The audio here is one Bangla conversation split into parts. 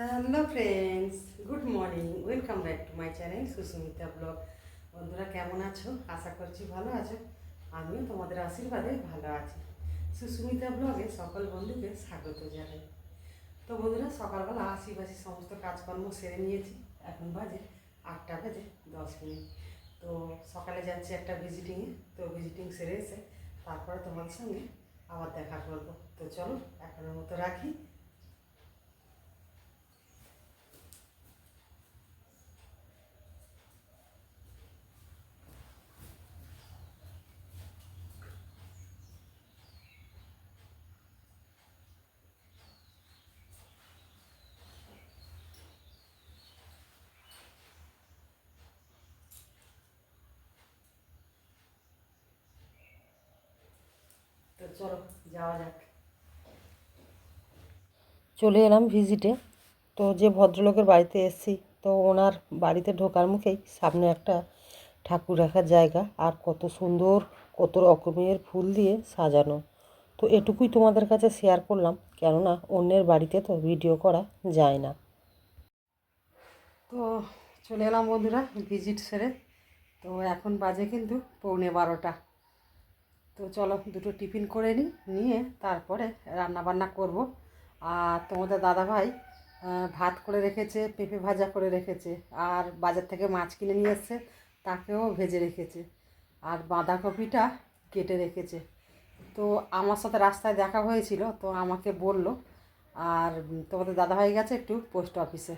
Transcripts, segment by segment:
Hello friends good morning welcome back to my channel Susmita blog বন্ধুরা, কেমন আছো? আশা করছি ভালো আছো। আমিও তোমাদের আশীর্বাদে ভালো আছি। সুস্মিতা ব্লগে সকল বন্ধুকে স্বাগত জানাই। তো বন্ধুরা, সকালবেলা আশিপাশি সমস্ত কাজকর্ম সেরে নিয়েছি। এখন বাজে আটটা বাজে দশ মিনিট। তো সকালে যাচ্ছি একটা ভিজিটিংয়ে তো ভিজিটিং সেরে এসে তারপরে তোমার সঙ্গে আবার দেখা করব। তো চলো, এখনের মতো রাখি। চলো যাওয়া যাক। চলে এলাম ভিজিটে তো যে ভদ্রলোকের বাড়িতে এসেছি তো ওনার বাড়িতে ঢোকার মুখেই সামনে একটা ঠাকুর রাখার জায়গা আর কত সুন্দর কত রকমের ফুল দিয়ে সাজানো। তো এটুকুই তোমাদের কাছে শেয়ার করলাম কেননা অন্যের বাড়িতে তো ভিডিও করা যায় না। তো চলে এলাম বন্ধুরা ভিজিট সেরে। তো এখন বাজে কিন্তু পৌনে বারোটা। তো চলো দুটো টিফিন করে নিই, নিয়ে তারপরে রান্না বান্না করব। আর তোমাদের দাদাভাই ভাত করে রেখেছে, পেঁপে ভাজা করে রেখেছে, আর বাজার থেকে মাছ কিনে নিয়ে এসছে, তাকেও ভেজে রেখেছে, আর বাঁধাকপিটা কেটে রেখেছে। তো আমার সাথে রাস্তায় দেখা হয়েছিল, তো আমাকে বলল, আর তোমাদের দাদাভাই গেছে একটু পোস্ট অফিসে।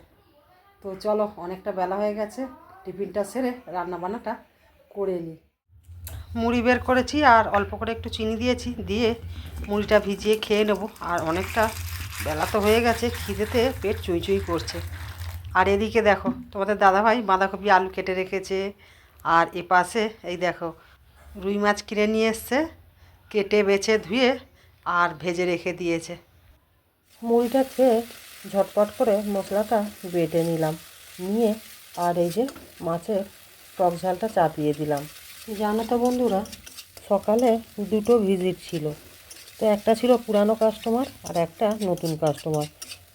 তো চলো, অনেকটা বেলা হয়ে গেছে, টিফিনটা সেরে রান্নাবান্নাটা করে নিই। মুড়ি বের করেছি আর অল্প করে একটু চিনি দিয়েছি, দিয়ে মুড়িটা ভিজিয়ে খেয়ে নেব। আর অনেকটা বেলা তো হয়ে গেছে, খিদেতে পেট চুই চুই করছে। আর এদিকে দেখো, তোমাদের দাদাভাই বাঁধাকপি আলু কেটে রেখেছে। আর এ পাশে, এই দেখো, রুই মাছ কিনে নিয়ে এসছে, কেটে, বেছে, ধুয়ে আর ভেজে রেখে দিয়েছে। মুড়িটা খেয়ে ঝটপট করে মশলাটা বেটে নিলাম, নিয়ে আর এই যে মাছের টক ঝালটা চাপিয়ে দিলাম। জানো তো বন্ধুরা, সকালে দুটো ভিজিট ছিল। তো একটা ছিল পুরানো কাস্টমার আর একটা নতুন কাস্টমার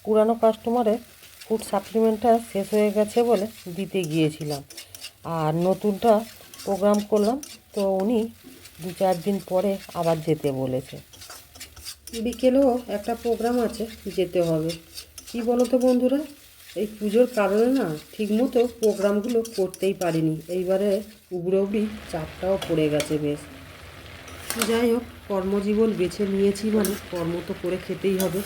পুরানো কাস্টমারের ফুড সাপ্লিমেন্টটা শেষ হয়ে গেছে বলে দিতে গিয়েছিলাম। আর নতুনটা প্রোগ্রাম করলাম, তো উনি দু চার দিন পরে আবার যেতে বলেছে। বিকেলেও একটা প্রোগ্রাম আছে, যেতে হবে। কি বলো তো বন্ধুরা? এই পুজোর কারণে না ঠিকমতো প্রোগ্রামগুলো করতেই পারিনি। এইবারে উবড়ে চাপটাও পড়ে গেছে বেশ। যাই হোক, কর্মজীবন বেছে নিয়েছি মানে কর্ম তো করে খেতেই হবে।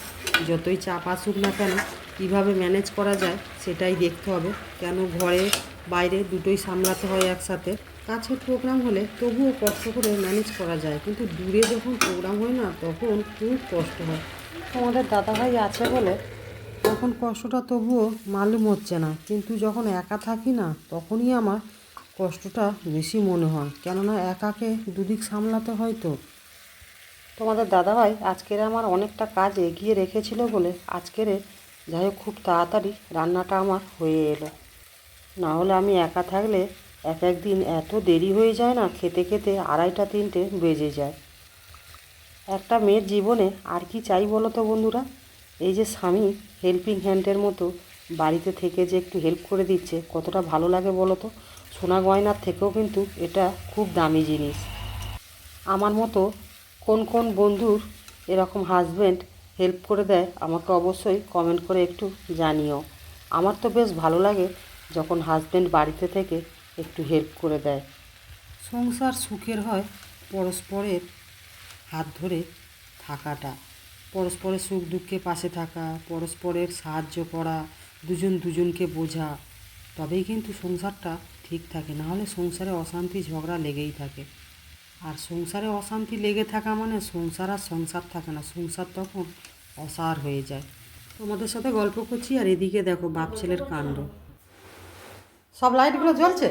যতই চাপ আসুক না কেন, কীভাবে ম্যানেজ করা যায় সেটাই দেখতে হবে। কেন ঘরে বাইরে দুটোই সামলাতে হয় একসাথে? কাছের প্রোগ্রাম হলে তবুও কষ্ট করে ম্যানেজ করা যায়। কিন্তু দূরে যখন প্রোগ্রাম হয় না, তখন খুব কষ্ট হয়। আমাদের দাদাভাই আছে বলে তখন কষ্টটা তবুও মালুম হচ্ছে না, কিন্তু যখন একা থাকি না, তখনই আমার কষ্টটা বেশি মনে হয়। কেননা একাকে দুদিক সামলাতে হয় তো। তোমাদের দাদাভাই আজকের আমার অনেকটা কাজ এগিয়ে রেখেছিল বলে আজকের যাই হোক খুব তাড়াতাড়ি রান্নাটা আমার হয়ে এলো। না হলে আমি একা থাকলে এক এক দিন এত দেরি হয়ে যায় না, খেতে খেতে আড়াইটা তিনটে বেজে যায়। একটা মেয়ের জীবনে আর কি চাই বলো তো বন্ধুরা? এই যে স্বামী হেল্পিং হ্যান্ডের মতো বাড়িতে থেকে যে একটু হেল্প করে দিচ্ছে, কতটা ভালো লাগে বলো তো? সোনা গয়নার থেকেও কিন্তু এটা খুব দামি জিনিস। আমার মতো কোন কোন বন্ধুর এরকম হাজব্যান্ড হেল্প করে দেয়, আমাকে অবশ্যই কমেন্ট করে একটু জানিও। আমার তো বেশ ভালো লাগে যখন হাজব্যান্ড বাড়িতে থেকে একটু হেল্প করে দেয়। সংসার সুখের হয় পরস্পরের হাত ধরে থাকাটা। পরস্পরের সুখ দুঃখে পাশে থাকা, পরস্পরের সাহায্য করা, দুজন দুজনকে বোঝা, তবেই কিন্তু সংসারটা ঠিক থাকে। নাহলে সংসারে অশান্তি, ঝগড়া লেগেই থাকে। আর সংসারে অশান্তি লেগে থাকা মানে সংসার আর সংসার থাকে না। সংসার তখন অসার হয়ে যায়। তোমাদের সাথে গল্প করছি আর এদিকে দেখো বাপ ছেলের কাণ্ড। সব লাইটগুলো জ্বলছে?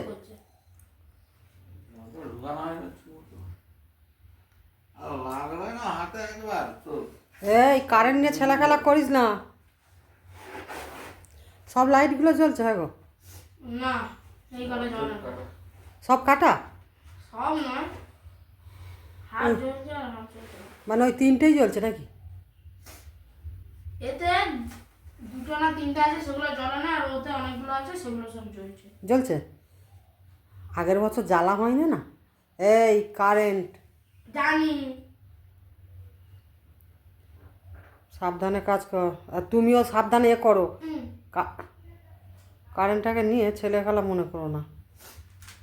না হাতে একবার, তো এই কারেন্ট নিয়ে ছেলা খেলা করিস না। সব লাইটগুলো জ্বলছে হ্যাঁ গো। না এই কলে জলে সব কাটা? সব নয়। হাত জ্বলছে আর হাত জ্বলছে মানে ওই তিনটেই জ্বলছে নাকি? এতে দুটো না তিনটে আছে সেগুলো জ্বলে না আর ওতে অনেকগুলো আছে সেগুলো সব জ্বলছে। জ্বলছে? আগের বছর জ্বালা হয়নি না? এই কারেন্ট জানি। সাবধানে কাজ কর। আর তুমিও সাবধানে এ করো। কারেন্টটাকে নিয়ে ছেলে খেলা মনে করো না।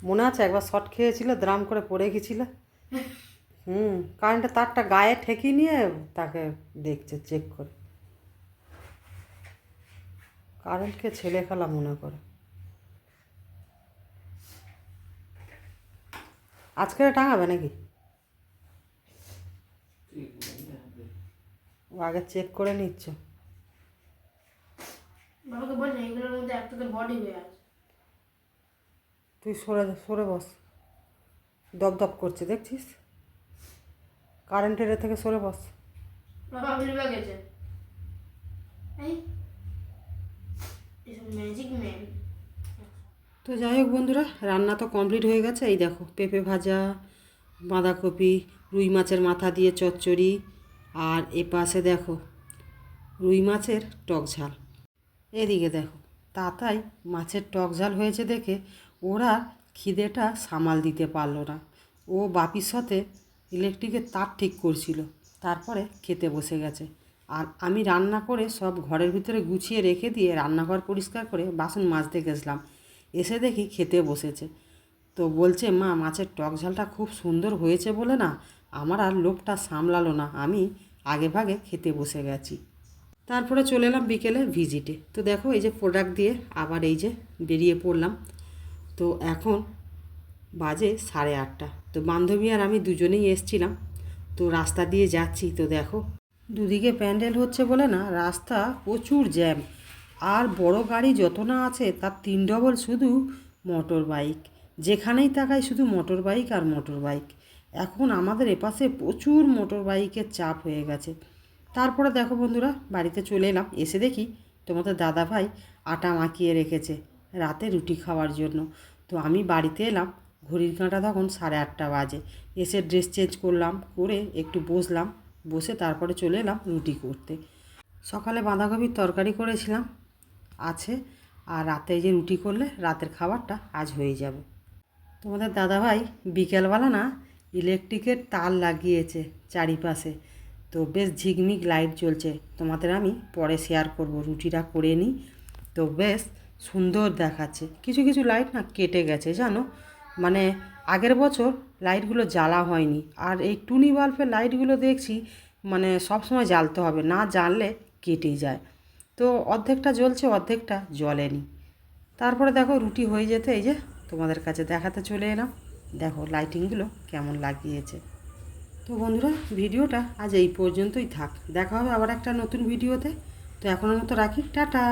মনে আছে একবার শর্ট খেয়েছিল দ্রাম করে পড়ে গেছিল। হুম কারেন্টের তারটা গায়ে ঠেকিয়ে নিয়ে তাকে দেখছে চেক করে। কারেন্টকে ছেলে খেলা মনে করে। আজকে টাঙাবে নাকি ও আগে চেক করে নিচ্ছ। বাবাকে বলছে এগুলোর মধ্যে একটাতে বডি হয়ে আছে। তুই সরে সরে বস। দপ দপ করছে দেখছিস? কারেন্টের থেকে সরে বস। বাবা গেছে। ম্যাজিক ম্যান তো যাই হোক বন্ধুরা রান্না তো কমপ্লিট হয়ে গেছে। এই দেখো পেঁপে ভাজা বাঁধাকপি রুই মাছের মাথা দিয়ে চচ্চড়ি। আর এ পাশে দেখো রুই মাছের টক ঝাল। এদিকে দেখো, তাতাই মাছের টক ঝাল হয়েছে দেখে ওরা খিদেটা সামাল দিতে পারল না। ও বাপির সাথে ইলেকট্রিকের তার ঠিক করছিল, তারপরে খেতে বসে গেছে। আর আমি রান্না করে সব ঘরের ভিতরে গুছিয়ে রেখে দিয়ে রান্নাঘর পরিষ্কার করে বাসন মাজতে গেছিলাম। এসে দেখি খেতে বসেছে। তো বলছে, মা, মাছের টক ঝালটা খুব সুন্দর হয়েছে বলে না, আমার আর লোভটা সামলালো না, আমি আগে ভাগে খেতে বসে গেছি। তারপরে চলে এলাম বিকেলে ভিজিটে। তো দেখো, এই যে প্রোডাক্ট দিয়ে আবার এই যে বেরিয়ে পড়লাম। তো এখন বাজে সাড়ে আটটা। তো বান্ধবী আর আমি দুজনেই এসছিলাম। তো রাস্তা দিয়ে যাচ্ছি। তো দেখো, দুদিকে প্যান্ডেল হচ্ছে বলে না, রাস্তা প্রচুর জ্যাম। আর বড় গাড়ি যত না আছে, তার তিন ডবল শুধু মোটর বাইক। যেখানেই তাকাই শুধু মোটর বাইক আর মোটর বাইক এখন আমাদের এপাশে প্রচুর মোটর বাইকের চাপ হয়ে গেছে। তারপরে দেখো বন্ধুরা, বাড়িতে চলে এলাম। এসে দেখি তোমাদের দাদা ভাই আটা মাখিয়ে রেখেছে রাতে রুটি খাওয়ার জন্য। তো আমি বাড়িতে এলাম, ঘড়ির কাঁটা তখন সাড়ে আটটা বাজে। এসে ড্রেস চেঞ্জ করলাম, করে একটু বসলাম, বসে তারপরে চলে এলাম রুটি করতে। সকালে বাঁধাকপির তরকারি করেছিলাম, আছে। আর রাতে যে রুটি করলে রাতের খাবারটা আজ হয়ে যাবে। তোমাদের দাদাভাই বিকেলবেলা না ইলেকট্রিকের তার লাগিয়েছে চারিপাশে। তো বেশ ঝিকমিক লাইট জ্বলছে। তোমাদের আমি পরে শেয়ার করব, রুটিটা করে নিই। তো বেশ সুন্দর দেখাচ্ছে। কিছু কিছু লাইট না কেটে গেছে, জানো? মানে আগের বছর লাইটগুলো জ্বালা হয়নি। আর এই টুনি বাল্বের লাইটগুলো দেখছি মানে সব সময় জ্বালতে হবে, না জ্বাললে কেটে যায়। তো অর্ধেকটা জ্বলছে, অর্ধেকটা জ্বলেনি। তারপরে দেখো রুটি হয়ে যেতে, এই যে তোমাদের কাছে দেখাতে চলে এলাম। দেখো লাইটিংগুলো কেমন লাগিয়েছে। তো বন্ধুরা, ভিডিওটা আজ এই পর্যন্তই থাক। দেখা হবে আবার একটা নতুন ভিডিওতে। তো এখনও মতো রাখি। টাটা!